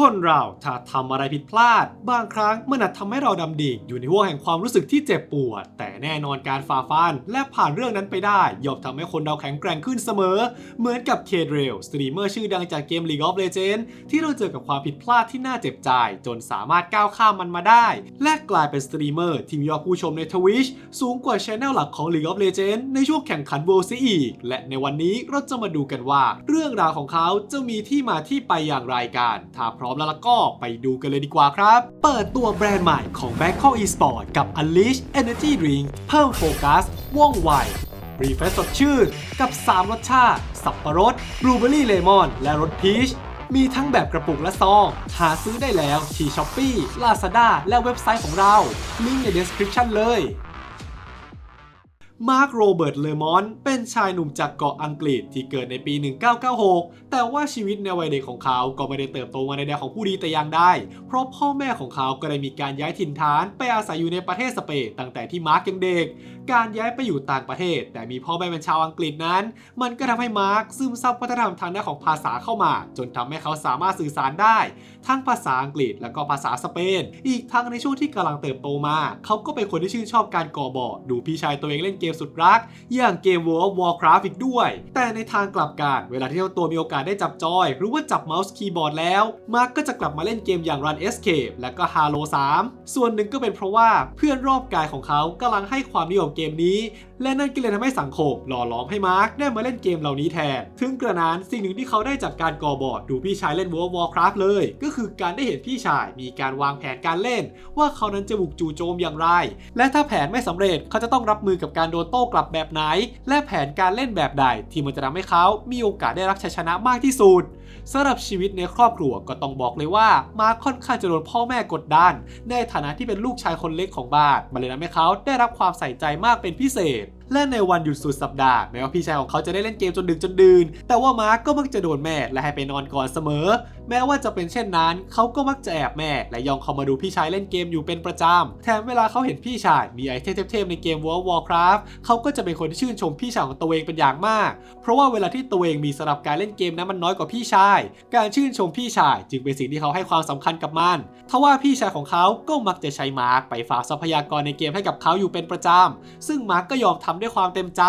คนเราถ้าทำอะไรผิดพลาด บางครั้งมันอาจทำให้เราดำดิ่งอยู่ในห่วงแห่งความรู้สึกที่เจ็บปวด แต่แน่นอนการฝ่าฟัน และผ่านเรื่องนั้นไปได้ย่อมทำให้คนเราแข็งแกร่งขึ้นเสมอ เหมือนกับเคเรลสตรีมเมอร์ชื่อดังจากเกม League of Legends ที่เราเจอกับความผิดพลาดที่น่าเจ็บใจ จนสามารถก้าวข้ามมันมาได้ และกลายเป็นสตรีมเมอร์ที่มียอดผู้ชมในทวิชสูงกว่าช anel หลักของ League of Legends ในช่วงแข่งขัน World ซะอีก และในวันนี้เราจะมาดูกันว่า เรื่องราวของเขาจะมีที่มาที่ไปอย่างไรกันถ้าพร้อมแล้วล่ะก็ไปดูกันเลยดีกว่าครับ เปิดตัวแบรนด์ใหม่ของ Bangkok Esport กับ Unleash Energy Drink เพิ่มโฟกัส ว่องไวรีเฟรชสดชื่น กับ 3 รสชาติ สับปะรดบลูเบอรี่เลมอน และรสพีชมีทั้งแบบกระปุกและซอง หาซื้อได้แล้วที่ Shopee Lazada และเว็บไซต์ของเรา ลิงก์ใน description เลย มาร์คโรเบิร์ตเลมอนเป็นชายหนุ่มจากเกาะอังกฤษที่เกิดในปี 1996 แต่ว่าชีวิตในวัยเด็กของเขาก็ไม่ได้เติบโตมาในแดนของผู้ดีแต่อย่างใดเพราะพ่อแม่ของเขาก็ได้มีการย้ายถิ่นฐาน ไปอาศัยอยู่ในประเทศสเปนตั้งแต่ที่มาร์คยังเด็ก การย้ายไปอยู่ต่างประเทศ แต่มีพ่อแม่เป็นชาวอังกฤษนั้น มันก็ทำให้มาร์คซึมซับวัฒนธรรมทางด้านของภาษาเข้ามา จนทำให้เขาสามารถสื่อสารได้ ทั้งภาษาอังกฤษและก็ภาษาสเปน อีกทั้งในช่วงที่กำลังเติบโตมา เขาก็เป็นคนที่ชื่นชอบการก่อบอดูพี่ชายตัวเองเล่นเกมสุดรัก อย่างเกม World of Warcraft อีกด้วย แต่ในทางกลับกันเวลาที่เจ้าตัวมีโอกาสได้จับจอย หรือว่าจับเมาส์คีย์บอร์ดแล้ว มาร์กก็จะกลับมาเล่นเกมอย่าง Run Escape และก็ Halo 3 ส่วนหนึ่งก็เป็นเพราะว่าเพื่อนรอบกายของเขากำลังให้ความนิยมเกมนี้ และนั่นก็เลยทำให้สังคมหล่อหลอมให้มาร์กได้มาเล่นเกมเหล่านี้แทน ถึงกระนั้นสิ่งหนึ่งที่เขาได้จากการกอบอร์ดดูพี่ชายเล่น World Warcraft เลย ก็คือการได้เห็นพี่ชายมีการวางแผนการเล่น ว่าเขานั้นจะบุกจู่โจมอย่างไร และถ้าแผนไม่สำเร็จเขาจะต้องรับมือกับการโดนโต้กลับแบบไหน และแผนการเล่นแบบใด ที่มันจะทำให้เขามีโอกาสได้รับชัยชนะมากที่สุดสำหรับชีวิตในครอบครัวก็ต้องบอกเลยว่ามาร์คค่อนข้างจะโดนพ่อแม่กดดันในฐานะที่เป็นลูกชายคนเล็กของบ้านมันเลยทำให้เขาได้รับความใส่ใจมากเป็นพิเศษ และในวันหยุดสุดสัปดาห์แม้ว่าพี่ชายของเขาจะได้เล่นเกมจนดึกจนดื่น แต่ว่ามาร์กก็มักจะโดนแม่และให้ไปนอนก่อนเสมอ แม้ว่าจะเป็นเช่นนั้น เขาก็มักจะแอบแม่และยองเข้ามาดูพี่ชายเล่นเกมอยู่เป็นประจำ แถมเวลาเขาเห็นพี่ชายมีไอเทมเทพๆในเกม World of Warcraft เขาก็จะเป็นคนที่ชื่นชมพี่ชายของตัวเองเป็นอย่างมาก เพราะว่าเวลาที่ตัวเองมีสำหรับการเล่นเกมนั้นมันน้อยกว่าพี่ชาย การชื่นชมพี่ชาย จึงเป็นสิ่งที่เขาให้ความสำคัญกับมันทว่าพี่ชายของเขาก็มักจะใช้มาร์กไปฝากทรัพยากรในเกมให้กับเขาอยู่เป็นประจำซึ่งมาร์กก็ยอมทำด้วยความเต็มใจ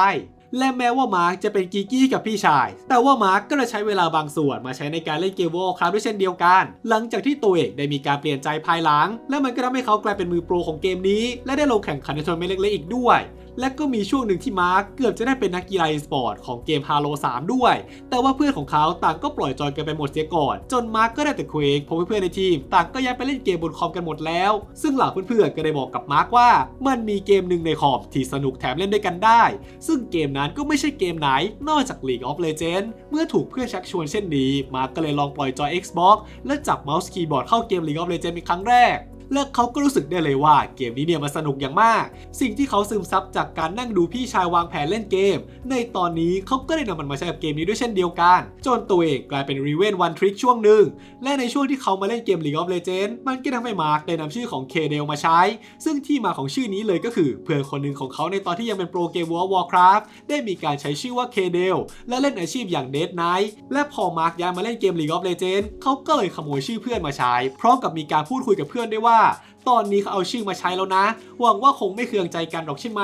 และแม้ว่ามาร์กจะเป็นกีกี้กับพี่ชาย แต่ว่ามาร์กก็จะใช้เวลาบางส่วนมาใช้ในการเล่นเกมวอลครับด้วยเช่นเดียวกัน หลังจากที่ตัวเองได้มีการเปลี่ยนใจภายหลัง และมันก็ทำให้เขากลายเป็นมือโปรของเกมนี้ และได้ลงแข่งขันในทัวร์นาเมนต์เล็กๆอีกด้วยและก็มีช่วงหนึ่งที่มาร์กเกือบจะได้เป็นนักกีฬาอีสปอร์ตของเกม Halo 3ด้วย แต่ว่าเพื่อนของเขาต่างก็ปล่อยจอยกันไปหมดเสียก่อน จนมาร์กก็ได้แต่เควกเพราะเพื่อนในทีม ต่างก็ย้ายไปเล่นเกมบนคอมกันหมดแล้ว ซึ่งเหล่าเพื่อนๆก็ได้บอกกับมาร์กว่า มันมีเกมหนึ่งในคอมที่สนุกแถมเล่นด้วยกันได้ ซึ่งเกมนั้นก็ไม่ใช่เกมไหน นอกจาก League of Legends เมื่อถูกเพื่อนชักชวนเช่นนี้ มาร์กก็เลยลองปล่อยจอย Xbox และจับเมาส์คีย์บอร์ดเข้าเกม League of Legends เป็นครั้งแรก และเขาก็รู้สึกได้เลยว่าเกมนี้เนี่ยมันสนุกอย่างมาก สิ่งที่เขาซึมซับจากการนั่งดูพี่ชายวางแผนเล่นเกม ในตอนนี้เขาก็ได้นำมันมาใช้กับเกมนี้ด้วยเช่นเดียวกัน จนตัวเองกลายเป็นรีเวนวันทริกช่วงหนึ่ง และในช่วงที่เขามาเล่นเกม League of Legends มันก็ทำให้มาร์กได้นำชื่อของเคเดลมาใช้ ซึ่งที่มาของชื่อนี้เลยก็คือ เพื่อนคนหนึ่งของเขาในตอนที่ยังเป็นโปรเกม World of Warcraft ได้มีการใช้ชื่อว่าเคเดลและเล่นอาชีพอย่าง Dead Knight และพอมาร์กย้ายมาเล่นเกม League of Legends เขาก็เลยขโมยชื่อเพื่อนมาใช้ พร้อมกับมีการพูดคุยกับเพื่อนด้วยว่าตอนนี้เขาเอาชื่อมาใช้แล้วนะ หวังว่าคงไม่เคืองใจกันหรอกใช่ไหม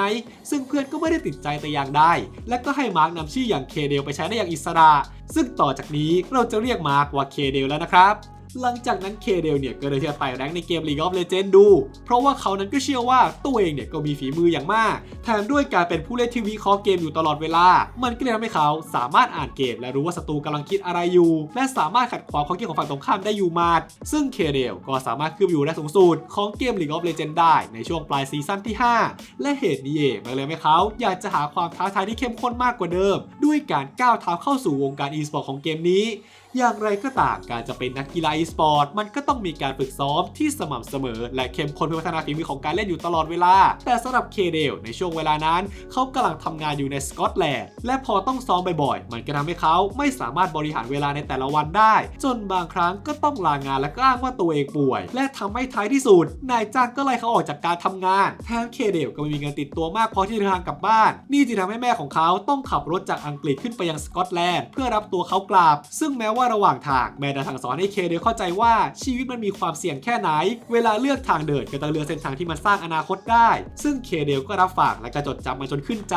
ซึ่งเพื่อนก็ไม่ได้ติดใจแต่อย่างใด และก็ให้มาร์กนำชื่ออย่างเคเดลไปใช้ได้อย่างอิสระ ซึ่งต่อจากนี้เราจะเรียกมาร์กว่าเคเดลแล้วนะครับ หลังจากนั้นเคเดลเนี่ยก็เลยจะไต่แรงในเกม League of Legends ดู เพราะว่าเขานั้นก็เชื่อว่าตัวเองเนี่ยก็มีฝีมืออย่างมาก แถมด้วยการเป็นผู้เล่นที่วิเคราะห์เกมอยู่ตลอดเวลา มันก็เลยทำให้เขาสามารถอ่านเกม และรู้ว่าศัตรูกำลังคิดอะไรอยู่ และสามารถขัดขวางความคิดของฝั่งตรงข้ามได้อยู่มาดซึ่งเคเดลก็สามารถขึ้นไปอยู่ได้สูงสุดของเกม League of Legends ได้ในช่วงปลายซีซั่นที่ 5 และเหตุนี้เองมันเลยทำให้เขาอยากจะหาความท้าทายที่เข้มข้นมากกว่าเดิม ด้วยการก้าวเท้าเข้าสู่วงการ e-sport ของเกมนี้ อย่างไรก็ตามการจะเป็นนักกีฬา e-sport มันก็ต้องมีการฝึกซ้อมที่สม่ำเสมอ และเข้มข้นเพื่อพัฒนาฝีมือของการเล่นอยู่ตลอดเวลา แต่สำหรับเคเดลในช่วงเวลานั้น เขากำลังทำงานอยู่ในสกอตแลนด์และพอต้องซ้อมบ่อยๆ มันก็ทำให้เขาไม่สามารถบริหารเวลาในแต่ละวันได้ จนบางครั้งก็ต้องลางานและก็อ้างว่าตัวเองป่วย และทำให้ท้ายที่สุดนายจ้างก็ไล่เขาออกจากการทำงาน แถมเคเดลก็ไม่มีเงินติดตัวมากพอที่จะเดินทางกลับบ้าน นี่จึงทำให้แม่ของเขาต้องขับรถจากอังกฤษขึ้นไปยังสกอตแลนด์เพื่อรับตัวเขากลับ ซึ่งแม้ว่าระหว่างทางแม่ได้ทางสอนให้เคเดลเข้าใจว่าชีวิตมันมีความเสี่ยงแค่ไหน เวลาเลือกทางเดินก็ต้องเลือกเส้นทางที่มันสร้างอนาคตได้ ซึ่งเคเดลก็รับฝากและก็จดจำมันจนขึ้นใจ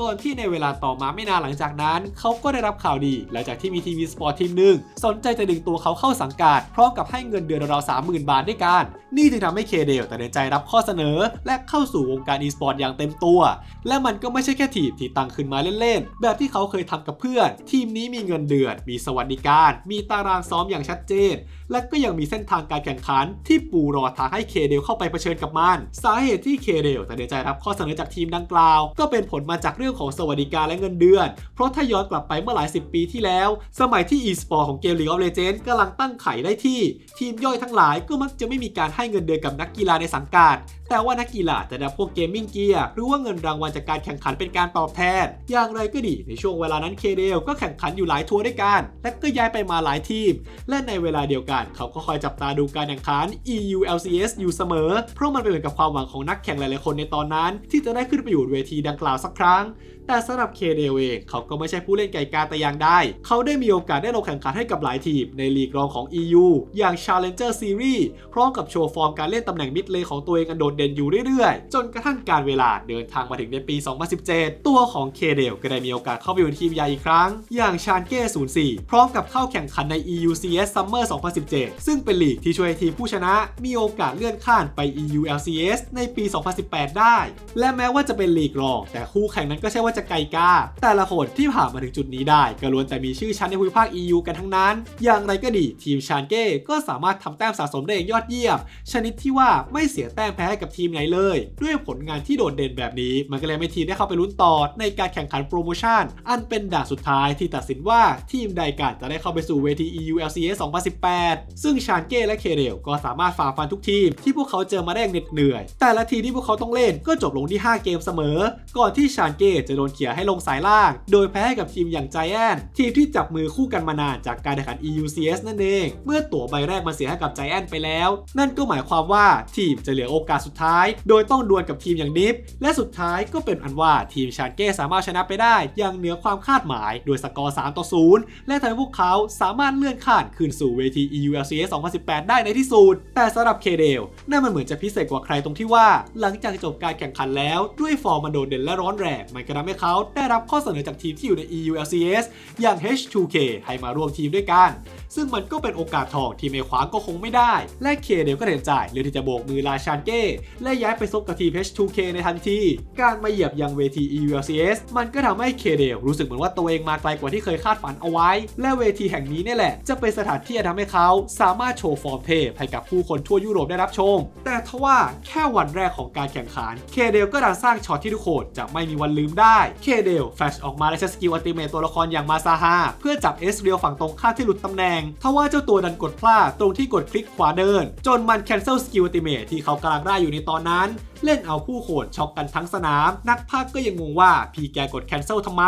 ก่อนที่ในเวลาต่อมาไม่นานหลังจากนั้น เขาก็ได้รับข่าวดี หลังจากที่มีทีวีสปอร์ตทีมหนึ่งสนใจจะดึงตัวเขาเข้าสังกัดพร้อมกับให้เงินเดือนราวสามหมื่นบาทด้วยกัน นี่จึงทำให้เคเดลตัดสินใจรับข้อเสนอ และเข้าสู่วงการอีสปอร์ตอย่างเต็มตัว และมันก็ไม่ใช่แค่ทีมที่ตั้งขึ้นมาเล่นๆแบบที่เขาเคยทำกับเพื่อน ทีมนี้มีเงินเดือนมีสวัสดิการ มีตารางซ้อมอย่างชัดเจน in. และก็ยังมีเส้นทางการแข่งขัน ที่ปูรอทางให้เคเดลเข้าไปเผชิญกับมัน สาเหตุที่เคเดลตัดสินใจรับข้อเสนอจากทีมดังกล่าว ก็เป็นผลมาจากเรื่องของสวัสดิการและเงินเดือน เพราะถ้าย้อนกลับไปเมื่อหลายสิบปีที่แล้ว สมัยที่ e-sport ของเกม League of Legends กำลังตั้งไข่ได้ที่ ทีมย่อยทั้งหลายก็มักจะไม่มีการให้เงินเดือนกับนักกีฬาในสังกัดแต่ว่านักกีฬาจะได้พวกเกมมิ่งเกียร์หรือว่าเงินรางวัลจากการแข่งขันเป็นการตอบแทน อย่างไรก็ดีในช่วงเวลานั้นเคเดลก็แข่งขันอยู่หลายทัวร์ด้วยกัน และก็ย้ายไปมาหลายทีม และในเวลาเดียวกันเขาก็คอยจับตาดูการแข่งขัน EU LCS อยู่เสมอ เพราะมันเป็นเหมือนกับความหวังของนักแข่งหลายๆคนในตอนนั้น ที่จะได้ขึ้นไปอยู่บนเวทีดังกล่าวสักครั้ง แต่สำหรับเคเดลเองเขาก็ไม่ใช่ผู้เล่นไก่กาแต่อย่างใดเขาได้มีโอกาสได้ลงแข่งขันให้กับหลายทีมในลีกรองของ EU อย่าง Challenger Series พร้อมกับโชว์ฟอร์มการเล่นตำแหน่งมิดเลนของตัวเองอันโดดเด่นอยู่เรื่อยๆ จนกระทั่งการเวลาเดินทางมาถึงในปี 2017 ตัวของเคเดลก็ได้มีโอกาสเข้าไปอยู่ในทีมใหญ่อีกครั้ง อย่างชานเก้04 พร้อมกับเข้าแข่งขันใน EUCS Summer 2017 ซึ่งเป็นลีกที่ช่วยให้ทีมผู้ชนะมีโอกาสเลื่อนขั้นไป EU LCS ในปี 2018 ได้ และแม้ว่าจะเป็นลีกรอง แต่คู่แข่งนั้นก็ใช่ว่าจะไกลกาแต่ละคนที่ผ่านมาถึงจุดนี้ได้ก็ล้วนแต่มีชื่อชั้นในภูมิภาค EU กันทั้งนั้น อย่างไรก็ดีทีมชานเก้ก็สามารถทำแต้มสะสมได้อย่างยอดเยี่ยม ชนิดที่ว่าไม่เสียแต้มแพ้ให้กับทีมไหนเลย ด้วยผลงานที่โดดเด่นแบบนี้ มันก็เลยไม่ทีมได้เข้าไปลุ้นต่อในการแข่งขันโปรโมชั่น อันเป็นด่านสุดท้ายที่ตัดสินว่าทีมใดกันจะได้เข้าไปสู่เวที EU LCS 2018ซึ่งชานเก้และเคเดลก็สามารถฝ่าฟันทุกทีมที่พวกเขาเจอมาได้อย่างเหน็ดเหนื่อย แต่ละทีที่พวกเขาต้องเล่นก็จบลงที่ 5 เกมเสมอ ก่อนที่ชานเก้จะโดนเขี่ยให้ลงสายล่าง โดยแพ้ให้กับทีมอย่างใจแอนทีมที่จับมือคู่กันมานานจากการแข่งขัน EUCS นั่นเอง เมื่อตั๋วใบแรกมาเสียให้กับใจแอนไปแล้ว นั่นก็หมายความว่าทีมจะเหลือโอกาสสุดท้าย โดยต้องดวลกับทีมอย่างนิฟและสุดท้ายก็เป็นอันว่าทีมชานเก้สามารถชนะไปได้ อย่างเหนือความคาดหมายโดยสกอร์3ต่อ0และทำให้พวกเขาสามารถเลื่อนขั้นขึ้นสู่เวที ULCS 2018 ได้ในที่สุด แต่สำหรับเคเดลนั่นมันเหมือนจะพิเศษกว่าใครตรงที่ว่า หลังจากจบการแข่งขันแล้วด้วยฟอร์มมันโดดเด่นและร้อนแรง มันก็ทำให้เขาได้รับข้อเสนอจากทีมที่อยู่ใน EULCS อย่าง H2K ให้มาร่วมทีมด้วยกัน ซึ่งมันก็เป็นโอกาสทองที่ไม่คว้าก็คงไม่ได้ และเคเดลก็เดินใจเลือกที่จะโบกมือลาชานเก้และย้ายไปซบกับทีม H2K ในทันที การมาเหยียบยังเวที EULCS มันก็ทำให้เคเดลรู้สึกเหมือนว่าตัวเองมาไกลกว่าที่เคยคาดฝันเอาไว้ และเวทีแห่งนี้เนี่ยแหละ จะเป็นสถานที่ที่ทำให้เขาสามารถโชว์ฟอร์มเทพให้กับผู้คนทั่วยุโรปได้รับชม แต่ทว่าแค่วันแรกของการแข่งขันเคเดลก็ดันสร้างช็อตที่ทุกคนจะไม่มีวันลืมได้เคเดลแฟชออกมาและใช้สกิลอัลติเมตตัวละครอย่างมาซาฮาเพื่อจับเอสเรียลฝั่งตรงข้ามที่หลุดตำแหน่งทว่าเจ้าตัวดันกดพลาดตรงที่กดคลิกขวาเดิน จนมันแคนเซิลสกิลติเมทที่เขากำลังได้อยู่ในตอนนั้น เล่นเอาผู้โขนช็อกกันทั้งสนาม นักพากก็ยังงงว่าพีแกกดแคนเซิลทำไม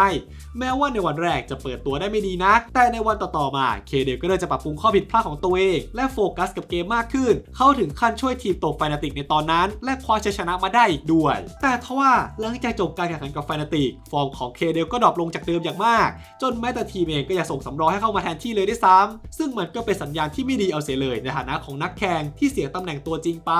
แม้ว่าในวันแรกจะเปิดตัวได้ไม่ดีนัก แต่ในวันต่อๆมาเคเดลก็เลยจะปรับปรุงข้อผิดพลาดของตัวเอง และโฟกัสกับเกมมากขึ้น เข้าถึงขั้นช่วยทีมตกไฟนาติกในตอนนั้น และคว้าชัยชนะมาได้อีกด้วย แต่ทว่าหลังจากจบการแข่งขันกับไฟนาติก ฟอร์มของเคเดลก็ดรอปลงจากเดิมอย่างมาก จนแม้แต่ทีมเองก็อยากส่งสำรองให้เข้ามาแทนที่เลยด้วยซ้ำซึ่งมันก็เป็นสัญญาณที่ไม่ดีเอาเสียเลยในฐานะของนักแข่งที่เสียตำแหน่งตัวจริงไป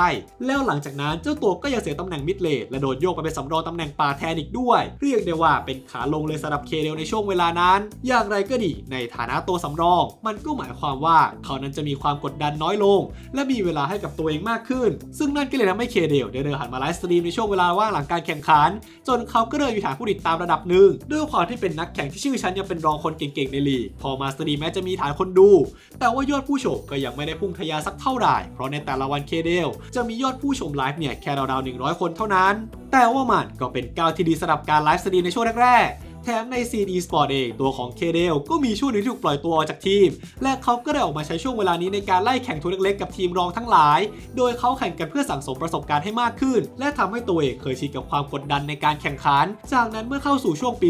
แล้วหลังจากนั้นเจ้าตัวก็ยังเสียตำแหน่งมิดเลนและโดนโยกไปเป็นสำรองตำแหน่งป่าแทนอีกด้วย เรียกได้ว่าเป็นขาลงเลยสำหรับเคเดลในช่วงเวลานั้น อย่างไรก็ดีในฐานะตัวสำรอง มันก็หมายความว่าเขานั้นจะมีความกดดันน้อยลง และมีเวลาให้กับตัวเองมากขึ้น ซึ่งนั่นก็เลยทำให้เคเดลได้เดินหันมาไลฟ์สตรีมในช่วงเวลาว่างหลังการแข่งขัน จนเขาก็เลยมีฐานผู้ติดตามระดับหนึ่งด้วยความที่เป็นนักแข่งที่ชื่อชั้นยังเป็นรองคนเก่งๆในลีกพอมาสตรีมแม้จะมีฐานคนดู แต่ว่ายอดผู้ชมก็ยังไม่ได้พุ่งทะยานสักเท่าไหร่เพราะในแต่ละวันเคเดลจะมียอดผู้ชมไลฟ์เนี่ยแค่ราวๆ100 คนเท่านั้น แต่ว่ามันก็เป็นก้าวที่ดีสำหรับการไลฟ์สตรีมในช่วงแรกๆ แถมใน CD Sport เองตัวของเคเดลก็มีช่วงนึงที่ถูกปล่อยตัวออกจากทีม และเขาก็ได้ออกมาใช้ช่วงเวลานี้ในการไล่แข่งทัวร์เล็กๆกับทีมรองทั้งหลาย โดยเขาแข่งกันเพื่อสั่งสมประสบการณ์ให้มากขึ้น และทำให้ตัวเองเคยชินกับความกดดันในการแข่งขัน จากนั้นเมื่อเข้าสู่ช่วงปี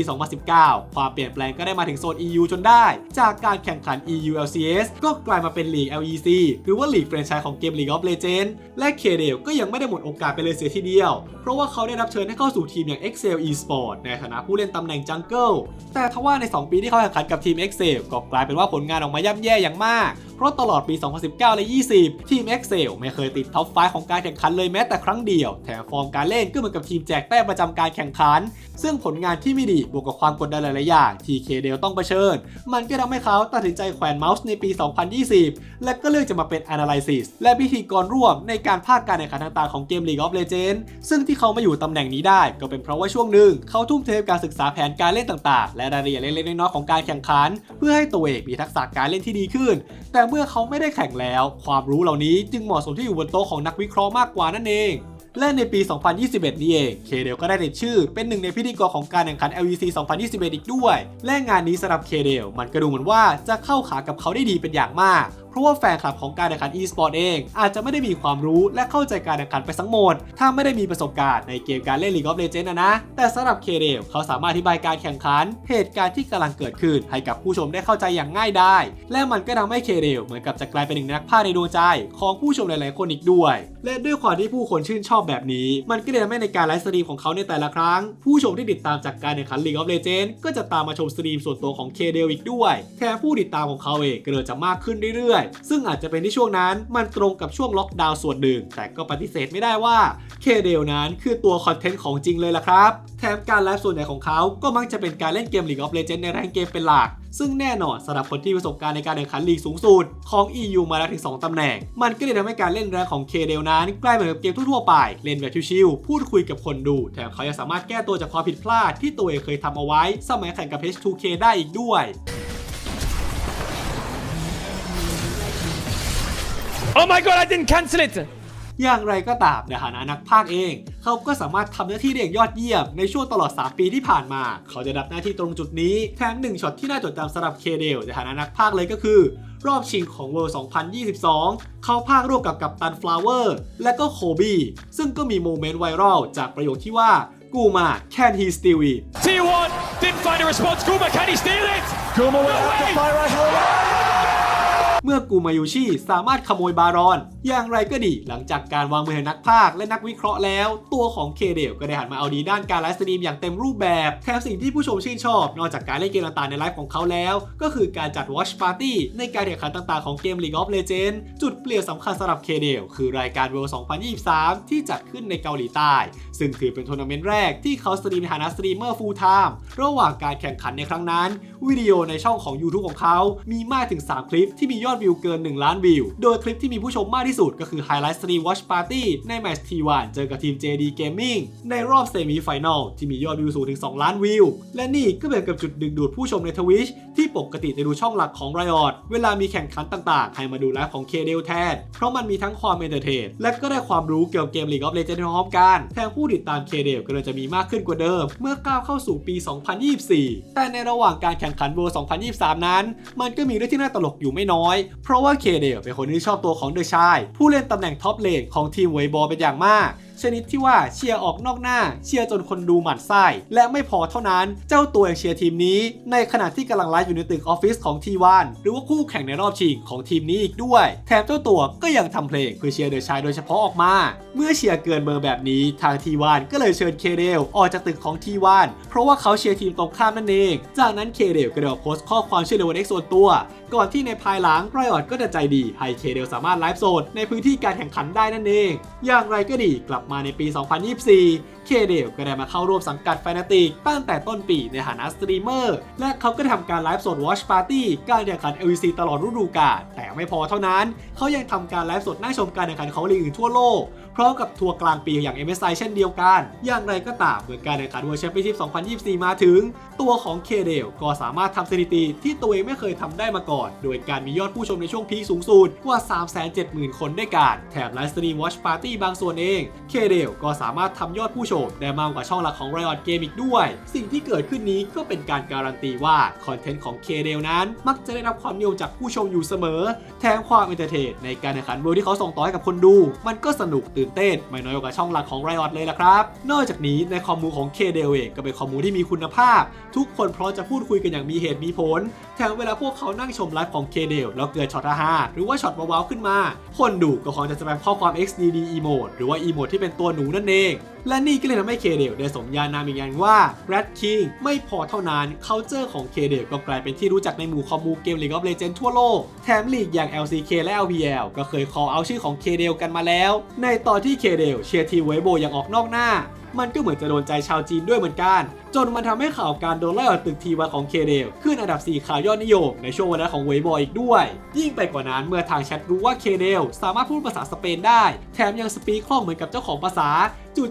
2019 ความเปลี่ยนแปลงก็ได้มาถึงโซน EU จนได้ จากการแข่งขัน EU LCS ก็กลายมาเป็นลีก LEC หรือว่าลีกแฟรนไชส์ของเกม League of Legends และเคเดลก็ยังไม่ได้หมดโอกาสไปเลยเสียทีเดียว เพราะว่าเขาได้รับเชิญให้เข้าสู่ทีมอย่าง Excel Esport ในฐานะผู้เล่นตำแหน่งจัง Jungle แต่ทว่าใน 2 ปีที่เขาแข่งขันกับทีม Excel ก็กลายเป็นว่าผลงานออกมาย่ำแย่อย่างมาก เพราะตลอดปี 2019 และ 20 ทีม Excel ไม่เคยติดท็อป5ของการแข่งขันเลยแม้แต่ครั้งเดียว แถมฟอร์มการเล่นก็เหมือนกับทีมแจกแต้มประจำการแข่งขัน ซึ่งผลงานที่ไม่ดีบวกกับความกดดันหลายๆอย่างที่เคเดลต้องเผชิญ มันก็ทำให้เขาตัดสินใจแขวนเมาส์ในปี 2020 และก็เลือกจะมาเป็น Analysis และพิธีกรร่วมในการภาคการแข่งขันต่างๆของเกม League of Legends ซึ่งที่เขามาอยู่ตำแหน่งนี้ได้ ก็เป็นเพราะว่าช่วงหนึ่งเขาทุ่มเทการศึกษาแผนการเล่นต่างๆ และรายละเอียดเล็กๆน้อยๆของการแข่งขัน เพื่อให้ตัวเองมีทักษะการเล่นที่ดีขึ้น แต่เมื่อเขาไม่ได้แข่งแล้ว ความรู้เหล่านี้จึงเหมาะสมที่อยู่บนโต๊ะของนักวิเคราะห์มากกว่านั่นเองและในปี 2021 นี้เอง เคเดลก็ได้ติดชื่อ เป็นหนึ่งในพิธีกรของการแข่งขัน LEC 2021 อีกด้วย และงานนี้สำหรับเคเดลมันก็ดูเหมือนว่าจะเข้าขากับเขาได้ดีเป็นอย่างมาก เพราะว่าแฟนคลับของการแข่งขัน e-sport เอง อาจจะไม่ได้มีความรู้และเข้าใจการแข่งขันไปทั้งหมด ถ้าไม่ได้มีประสบการณ์ในเกมการเล่น League of Legends นะนะ แต่สำหรับเคเดลเขาสามารถอธิบายการแข่งขัน เหตุการณ์ที่กำลังเกิดขึ้นให้กับผู้ชมได้เข้าใจอย่างง่ายได้ และมันก็ทำให้เคเดลเหมือนกับจะกลายเป็นหนึ่งนนักพากย์ในดวงใจ ของผู้ชมหลาย ๆ คนอีกด้วย และด้วยความที่ผู้คนชื่นชอบแบบนี้ มันก็เลยทำให้ในการไลฟ์สตรีมของเขาในแต่ละครั้ง ผู้ชมที่ติดตามจากการแข่งขัน League of Legends ก็จะตามมาชมสตรีมส่วนตัวของเคเดลอีกด้วยแถมผู้ติดตามของเขาเองก็เลยจะมากขึ้นเรื่อยๆซึ่งอาจจะเป็นที่ช่วงนั้นมันตรงกับช่วงล็อกดาวน์ส่วนหนึ่ง แต่ก็ปฏิเสธไม่ได้ว่าเคเดลนั้นคือตัวคอนเทนต์ของจริงเลยล่ะครับ แถมการไลฟ์ส่วนใหญ่ของเขาก็มักจะเป็นการเล่นเกม League of Legends ในแรงเกมเป็นหลัก ซึ่งแน่นอนสำหรับคนที่ประสบการณ์ในการแข่งขันลีกสูงสุดของ EU มาแล้วถึง 2ตำแหน่ง มันก็เลยทำให้การเล่นแรงของเคเดลนั้นกลายเป็นเกมทั่วๆไป เล่นแบบชิวๆพูดคุยกับคนดู แถมเขายังสามารถแก้ตัวจากความผิดพลาดที่ตัวเองเคยทำเอาไว้ สมัยแข่งกับ H2K ได้อีกด้วย Oh my god, I didn't cancel it! อย่างไรก็ตามในฐานะนักพากย์เอง เขาก็สามารถทำหน้าที่ได้อย่างยอดเยี่ยมในช่วงตลอด 3 ปีที่ผ่านมา เขาจะรับหน้าที่ตรงจุดนี้ แถมหนึ่งช็อตที่น่าจดจำสำหรับเคเดลในฐานะนักพากย์เลยก็คือ รอบชิงของ World 2022 เขาพากย์ร่วมกับกัปตันฟลาวเวอร์ และก็โคบีซึ่งก็มีโมเมนต์ไวรัลจากประโยคที่ว่ากูมา can he still it T1 didn't find a response. Kuma, can he steal it? Kuma No went after way! fire rifle. เมื่อกูมายูชิสามารถขโมยบารอน อย่างไรก็ดีหลังจากการวางมือให้นักพากและนักวิเคราะห์แล้ว ตัวของเคเดลก็ได้หันมาเอาดีด้านการไลฟ์สตรีมอย่างเต็มรูปแบบแถมสิ่งที่ผู้ชมชื่นชอบ นอกจากการเล่นเกมต่างๆในไลฟ์ของเขาแล้ว ก็คือการจัด Watch Party ในการแข่งขันต่างๆของเกม League of Legends จุดเปลี่ยนสำคัญสำหรับเคเดลคือรายการ World 2023 ที่จัดขึ้นในเกาหลีใต้ ซึ่งถือเป็นทัวร์นาเมนต์แรกที่เขาสตรีมในฐานะสตรีมเมอร์ full time ระหว่างการแข่งขันในครั้งนั้น วิดีโอในช่องของ YouTube ของเขา มีมากถึง 3 คลิปที่มียอดอดวิวเกิน 1 ล้านวิว โดยคลิปที่มีผู้ชมมากที่สุดก็คือ Highlight Stream Watch Party ในแมตช์ T1 เจอกับทีม JD Gaming ในรอบเซมิไฟแนลที่มียอดวิวสูงถึง 2 ล้านวิว และนี่ก็เป็นกับจุดดึงดูดผู้ชมในทวิชที่ปกติจะดูช่องหลักของ Riot เวลามีแข่งขันต่างๆ ให้มาดูไลฟ์ของ KDL แทน เพราะมันมีทั้งความเอนเตอร์เทนและก็ได้ความรู้เกี่ยวกับเกม League of Legends พร้อมกันแถมผู้ติดตาม KDL ก็เลยจะมีมากขึ้นกว่าเดิม เมื่อก้าวเข้าสู่ปี 2024 แต่ในระหว่างการแข่งขัน World 2023 นั้น มันก็มีเรื่องที่น่าตลกอยู่ไม่น้อยเพราะว่าเคเนเป็นคนที่ชอบตัวของเดอะชาย ผู้เล่นตำแหน่งท็อปเลนของทีมเวย์บอลเป็นอย่างมาก ชนิดที่ว่าเชียร์ออกนอกหน้า เชียร์จนคนดูหมั่นไส้ และไม่พอเท่านั้นเจ้าตัวยังเชียร์ทีมนี้ ในขณะที่กำลังไลฟ์อยู่ในตึกออฟฟิศของทีวันหรือว่าคู่แข่งในรอบชิงของทีมนี้อีกด้วย แถมเจ้าตัวก็ยังทำเพลงเพื่อเชียร์เดอะชายโดยเฉพาะออกมา เมื่อเชียร์เกินเบอร์แบบนี้ทางทีวันก็เลยเชิญเคเดลออกจากตึกของทีวันเพราะว่าเขาเชียร์ทีมตรงข้ามนั่นเอง จากนั้นเคเดลก็ได้โพสต์ข้อความช่วยเหลือวันเอ็กส่วนตัว ก่อนที่ในภายหลังไรออดก็จะใจดีให้เคเดลสามารถไลฟ์สดในพื้นที่การแข่งขันได้นั่นเอง อย่างไรก็ดีกลับมาในปี 2024 เคเดลก็ได้มาเข้าร่วมสังกัดแฟนติกตั้งแต่ต้นปีในฐานะสตรีมเมอร์ และเขาก็ทำการไลฟ์สด Watch Party การแข่งขัน LEC ตลอดฤดูกาลแต่ไม่พอเท่านั้น เขายังทำการไลฟ์สดนั่งชมการแข่งขันของลีกอื่นทั่วโลกพร้อมกับทัวร์กลางปีอย่าง MSI เช่นเดียวกัน อย่างไรก็ตามเมื่อการแข่งขัน World Championship 2024 มาถึง ตัวของเคเดลก็สามารถทำสถิติที่ตัวเองไม่เคยทำได้มาก่อน โดยการมียอดผู้ชมในช่วงพีคสูงสุดกว่า 370,000 คนด้วยกัน แถมไลฟ์สตรีม Watch Party บางส่วนเอง เคเดลก็สามารถทำยอดผู้ชมได้มากกว่าช่องหลักของ Riot Game อีกด้วย สิ่งที่เกิดขึ้นนี้ก็เป็นการการันตีว่า คอนเทนต์ของเคเดลนั้น มักจะได้รับความนิยมจากผู้ชมอยู่เสมอ แถมความเอนเตอร์เทนในการแข่งขันเวิลด์ที่เขาส่งต่อให้กับคนดู มันก็สนุกตื่นเต้น ไม่น้อยกว่าช่องหลักของ Riot เลยล่ะครับ นอกจากนี้ในคอมมูของเคเดลเองก็เป็นคอมมูที่มีคุณภาพ ทุกคนพร้อมจะพูดคุยกันอย่างมีเหตุมีผลแถมเวลาพวกเขานั่งชมไลฟ์ของเคเดลแล้วเกิดช็อตฮาหรือว่าช็อตว้าวขึ้นมา คนดูก็คงจะแสดงข้อความ XDD emote หรือว่า emote ที่เป็นตัวหนูนั่นเองและนี่ก็เลยทำให้เคเดลได้สมญานามอีกอย่างว่า Red King ไม่พอเท่านั้น c u เจอร์ของเคเดลก็กลายเป็นที่รู้จักในหมู่คอมมูเกม League of Legends ทั่วโลก แถมลีกอย่าง LCK และ LPL ก็เคย call เอาชื่อของเคเดลกันมาแล้ว ในตอนที่เคเดลเชียร์ทีมเวโบอย่างออกนอกหน้า มันก็เหมือนจะโดนใจชาวจีนด้วยเหมือนกัน จนมันทำให้ข่าวการโดนไล่ออกตึกทีวันของเคเดลขึ้นอันดับ 4 ข่าวยอดนิยมในช่วงเวลาของเวบอยอีกด้วย ยิ่งไปกว่านั้นเมื่อทางแชทรู้ว่าเคเดลสามารถพูดภาษาสเปนได้ แถมยังสปีกคล่องเหมือนกับเจ้าของภาษา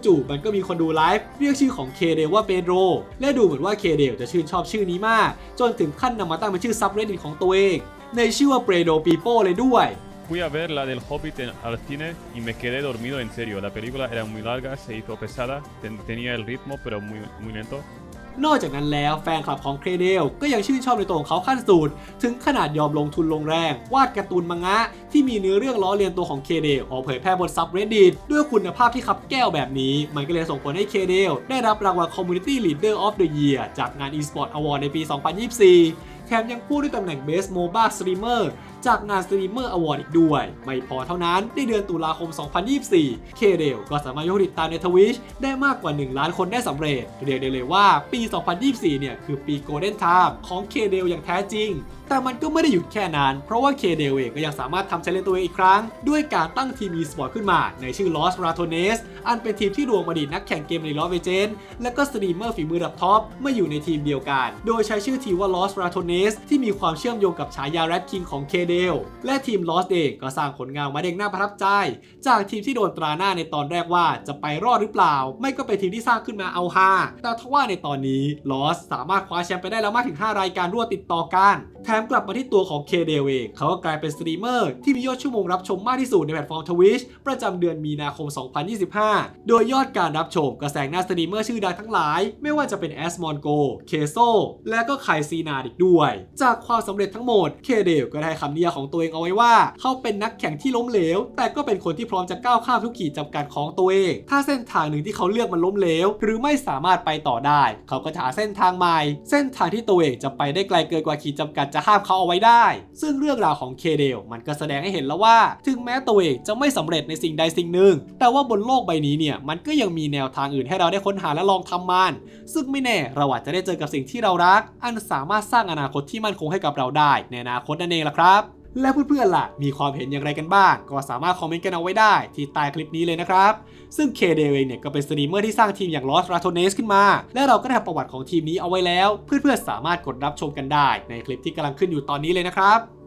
จู่ๆมันก็มีคนดูไลฟ์เรียกชื่อของเคเดลว่าเปโดรและดูเหมือนว่าเคเดลจะชื่นชอบชื่อนี้มาก จนถึงขั้นนำมาตั้งเป็นชื่อซับเรดดิตของตัวเอง ในชื่อว่าเปโดปีโป้เลยด้วย Fui a ver la del Hobbit en- al cine y me quedé dormido en serio. La película era muy larga, se hizo pesada, ten- tenía el ritmo pero muy, muy lento. นอกจากนั้นแล้วแฟนคลับของเครเดลก็ยังชื่นชอบในตัวของเขาขั้นสุดถึงขนาดยอมลงทุนลงแรง วาดการ์ตูนมังงะ ที่มีเนื้อเรื่องล้อเลียนตัวของเคเดลออกเผยแพร่บนซับเรดดิตด้วยคุณภาพที่ขับแก้วแบบนี้ มันก็เลยส่งผลให้เคเดลได้รับรางวัล Community Leader of the Year จากงาน eSport Award ในปี 2024 แถมยังพูดด้วยตำแหน่ง Best MOBA Streamer จากงาน Streamer Award อีกด้วย ไม่พอเท่านั้นในเดือนตุลาคม 2024 เคเดลก็สามารถยกติดตามในทวิชได้มากกว่า 1 ล้านคนได้สำเร็จ เรียกได้เลยว่าปี 2024 เนี่ย คือปี Golden Time ของเคเดลอย่างแท้จริงแต่มันก็ไม่ได้หยุดแค่นั้น เพราะว่าเคเดลเองก็ยังสามารถทำเชลเลนตัวเองอีกครั้ง ด้วยการตั้งทีม e-sport ขึ้นมา ในชื่อ Lost Ratones อันเป็นทีมที่รวมอดีตนักแข่งเกมใน Lost Legends และก็สตรีมเมอร์ฝีมือระดับท็อปมาอยู่ในทีมเดียวกัน โดยใช้ชื่อทีมว่า Lost Ratones ที่มีความเชื่อมโยงกับฉายา Red King ของเคเดล และทีม Lost เองก็สร้างผลงานมาเด้งหน้าประทับใจ จากทีมที่โดนตราหน้าในตอนแรกว่าจะไปรอดหรือเปล่า ไม่ก็เป็นทีมที่สร้างขึ้นมาเอาฮาแต่ทว่าในตอนนี้ Lost สามารถคว้าแชมป์ไปได้แล้วมากถึง 5 รายการรวดติดต่อกัน แถมกลับมาที่ตัวของเคเดลเองเขาก็กลายเป็นสตรีมเมอร์ที่มียอดชั่วโมงรับชมมากที่สุดในแพลตฟอร์มทวิชประจำเดือนมีนาคม 2025 โดยยอดการรับชมก็แซงหน้าสตรีมเมอร์ชื่อดังทั้งหลาย ไม่ว่าจะเป็นแอสมอนโกเคโซและก็ไคซีนาอีกด้วย จากความสำเร็จทั้งหมดเคเดลก็ได้คำนิยามของตัวเองเอาไว้ว่า เขาเป็นนักแข่งที่ล้มเหลว แต่ก็เป็นคนที่พร้อมจะก้าวข้ามทุกขีดจำกัดของตัวเอง ถ้าเส้นทางหนึ่งที่เขาเลือกมันล้มเหลว หรือไม่สามารถไปต่อได้ เขาก็จะหาเส้นทางใหม่ เส้นทางที่ตัวเองจะไปได้ไกลเกินกว่าขีดจำกัดจะห้ามเขาเอาไว้ได้ ซึ่งเรื่องราวของเคเดลมันก็แสดงให้เห็นแล้วว่า ถึงแม้ตัวเองจะไม่สำเร็จในสิ่งใดสิ่งหนึ่ง แต่ว่าบนโลกใบนี้เนี่ยมันก็ยังมีแนวทางอื่นให้เราได้ค้นหาและลองทำมัน ซึ่งไม่แน่เราอาจจะได้เจอกับสิ่งที่เรารัก อันสามารถสร้างอนาคตที่มั่นคงให้กับเราได้ในอนาคตนั่นเองล่ะครับ และเพื่อนๆล่ะ มีความเห็นอย่างไรกันบ้าง ก็สามารถคอมเมนต์กันเอาไว้ได้ที่ใต้คลิปนี้เลยนะครับ ซึ่งเคเดเองเนี่ยก็เป็นสตรีมเมอร์ที่สร้างทีมอย่าง Lost Ratones ขึ้นมา และเราก็ได้ทำประวัติของทีมนี้เอาไว้แล้ว เพื่อนๆสามารถกดรับชมกันได้ในคลิปที่กำลังขึ้นอยู่ตอนนี้เลยนะครับ